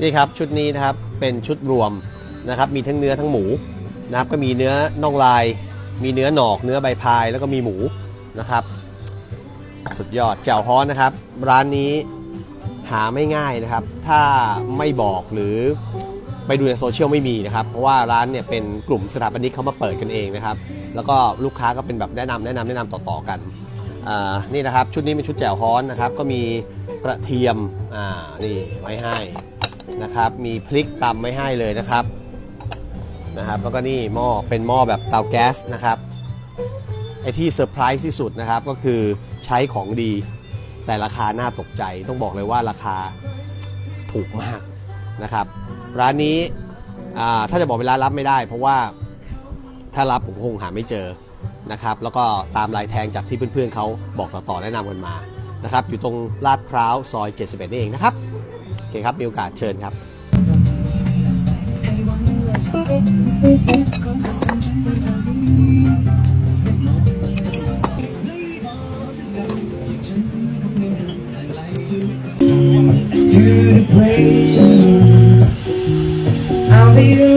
นี่ครับชุดนี้นะครับเป็นชุดรวมนะครับมีทั้งเนื้อทั้งหมูนะครับก็มีเนื้อน่องลาย มีเนื้อหนอกเนื้อใบพายแล้วก็มีหมูนะครับ สุดยอดแจ่วฮ้อนนะครับ ร้านนี้หาไม่ง่ายนะครับ ถ้าไม่บอกหรือไปดูในโซเชียลไม่มีนะครับ เพราะว่าร้านเนี่ยเป็นกลุ่มสถาปนิกเขามาเปิดกันเองนะครับ แล้วก็ลูกค้าก็เป็นแบบแนะนำแนะนำแนะนำต่อๆกัน นี่นะครับชุดนี้เป็นชุดแจ่วฮ้อนนะครับ ก็มีกระเทียมอ่านี่ไว้ให้นะครับ มีพริกตำไว้ให้เลยนะครับนะครับแล้วก็นี่หม้อเป็นหม้อแบบเตาแก๊สนะครับไอที่เซอร์ไพรส์ที่สุดนะครับก็คือใช้ของดีแต่ราคาน่าตกใจ ต้องบอกเลยว่าราคาถูกมากนะครับ ร้านนี้ถ้าจะบอกเป็นร้านรับไม่ได้ เพราะว่าถ้ารับผมคงหาไม่เจอ นะครับแล้วก็ตามลายแทงจากที่เพื่อนๆเขาบอกต่อๆแนะนำกันมานะครับอยู่ตรงลาดพร้าวซอย 71นี่เองนะครับโอเคครับมีโอกาสเชิญครับ To